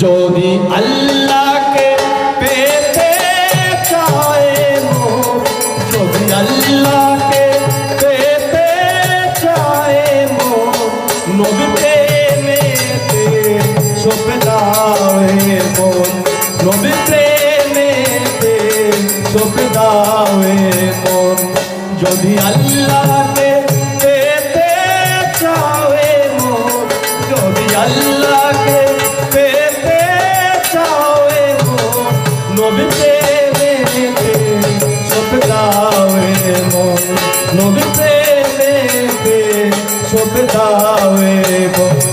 যদি আল্লাহকে পেতে চায় যদি আল্লাহকে পেতে চায় নবী প্রেমেতে সপে দাওয়ে মন নবী প্রেমেতে সপে দাওয়ে মন যদি আল্লাহ सुख दावे को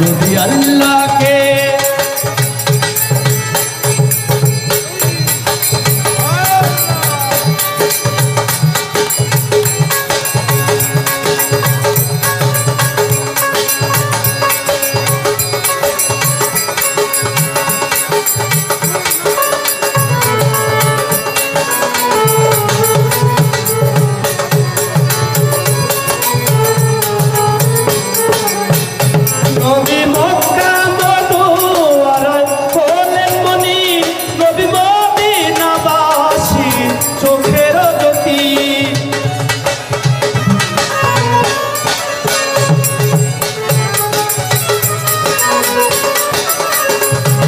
যদি আল্লাহকে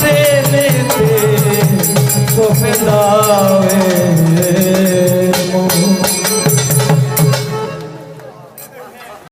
ਤੇਰੇ ਤੇ ਕੋਫੇ ਲਾਵੇ